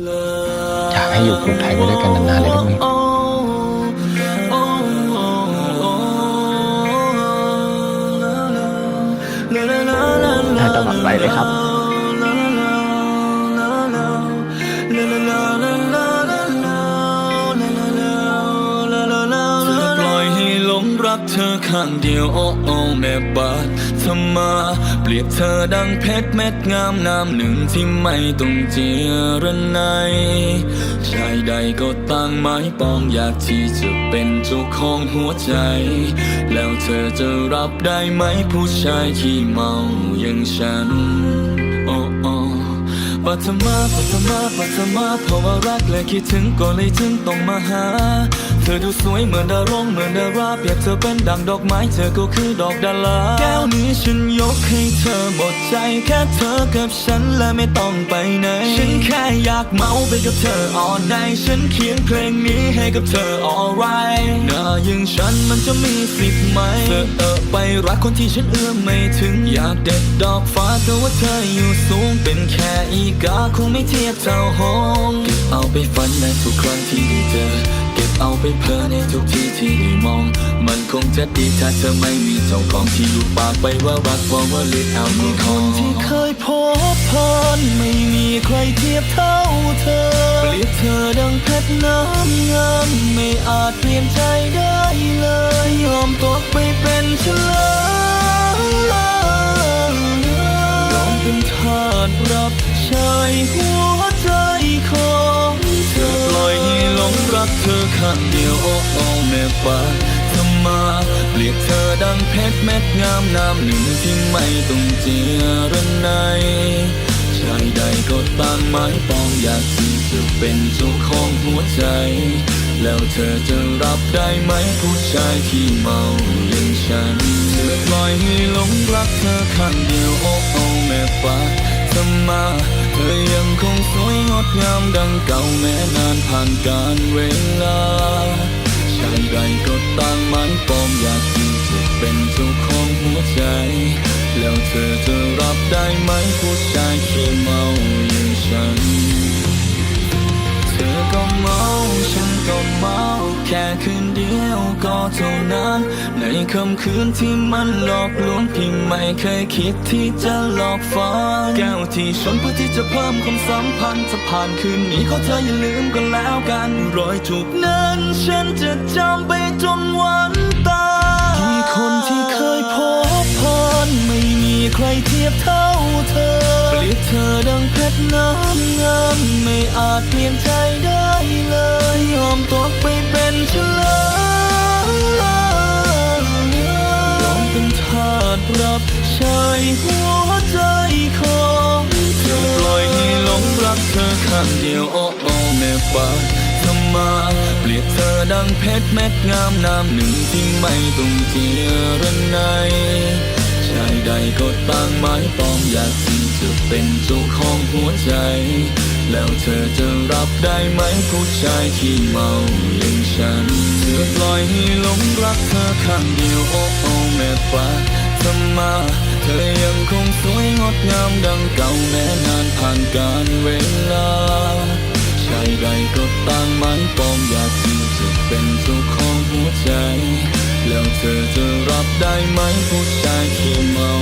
อยากให้อยู่ผูงไทยไปด้วยกันนานๆเลยได้ไหมได้ตลอดไปเลยครับ รักเธอข้างเดียวโอ้โอ้แม่บาดทำมาเปรียบเธอดังเพชรเม็ดงามน้ำหนึ่งที่ไม่ต้องเจียระไนชายใดก็ตั้งไม้ปองอยากที่จะเป็นเจ้าของหัวใจ แล้วเธอจะรับได้ไหมผู้ชายที่เมาอย่างฉันโอ้โอ้ปัทมาปัทมาปัทมาเพราะว่ารักและคิดถึงก็เลยจึงต้องมาหา เธอดูสวยเหมือนดารงเหมือนดาราเปรียบเธอเป็นดังดอกไม้เธอก็คือดอกดาราแก้วนี้ฉันยกให้เธอหมดใจแค่เธอกับฉันและไม่ต้องไปไหน ฉันแค่อยากเมาไปกับเธอ all night ฉันเขียนเพลงนี้ให้กับเธอ alright หน้าอย่างฉันมันจะมีสิทธิ์ไหมเธอเออไปรักคนที่ฉันเอื้อมไม่ถึงอยากเด็ดดอกฟ้าแต่ว่าเธออยู่สูงเป็นแค่อีกาคงไม่เทียบเท่าหงเก็บเอาไปฝันในทุกครั้งที่ได้เจอ ไปเพลอในทุกที่ที่ได้มอง มันคงจะดีถ้าเธอไม่มีเจ้าของที่อยู่ปากไปว่ารักว่าว่าเลือดเอามีคนที่เคยพบผ่านไม่มีใครเทียบเท่าเธอเปรียบเธอดังเพชรน้ำงามไม่อาจเปลี่ยนใจได้เลย ยอมตกไปเป็นเฉล ข้างเดียวโอ้โอ้แม่ปานทำมาเปรียบเธอดังเพชรเม็ดงามน้ำหนึ่งที่ไม่ต้องเจียระไนชายใดก็ตั้งไม้ปองอยากที่จะเป็นเจ้าของหัวใจ แล้วเธอจะรับได้ไหมผู้ชายที่เมาอย่างฉันเธอปล่อยให้หลงรักเธอข้างเดียวโอ้ ทำมา เธอยังคงสวยงดงามดังเก่าแม้นานผ่านการเวลาชายใดก็ต่างมันปองอยากที่จะเป็นเจ้าของหัวใจ แล้วเธอจะรับได้ไหมผู้ชายที่เมาอย่างฉัน ยวก็เท่านั้น ในค่ำคืนที่มันหลอกลวงพี่ไม่เคยคิดที่จะหลอกฝันแก้วที่ชนเพื่อที่จะเพิ่มความสัมพันธ์จะผ่านคืนนี้ขอเธออย่าลืมกันแล้วกัน รอยจูบนั้นฉันจะจำไปจนวันตายที่คนที่เคยพบผ่านไม่มีใครเทียบเท่าเธอเปรียบเธอดังเพชรน้ำงามไม่อาจเปลี่ยนใจได้เลย หัวใจของเธอปล่อยให้หลงรักเธอข้างเดียวโอ้โอ้แม่ปาทำมาเปรียบเธอดังเพชรเม็ดงามน้ำหนึ่งที่ไม่ต้องเจียระไนชายใดก็ตั้งไม้ปองอยากที่จะเป็นเจ้าของหัวใจ แล้วเธอจะรับได้ไหมผู้ชายที่เมาอย่างฉัน เธอปล่อยให้หลงรักเธอข้างเดียวโอ้โอ้แม่ฟ้า ธรรมา เธอยังคงสวยงดงามดังเก่าแม้นานผ่านการเวลาชายใดก็ต่างหมายปองอยากที่จะเป็นเจ้าของหัวใจ แล้วเธอจะรับได้ไหมผู้ชายที่เมา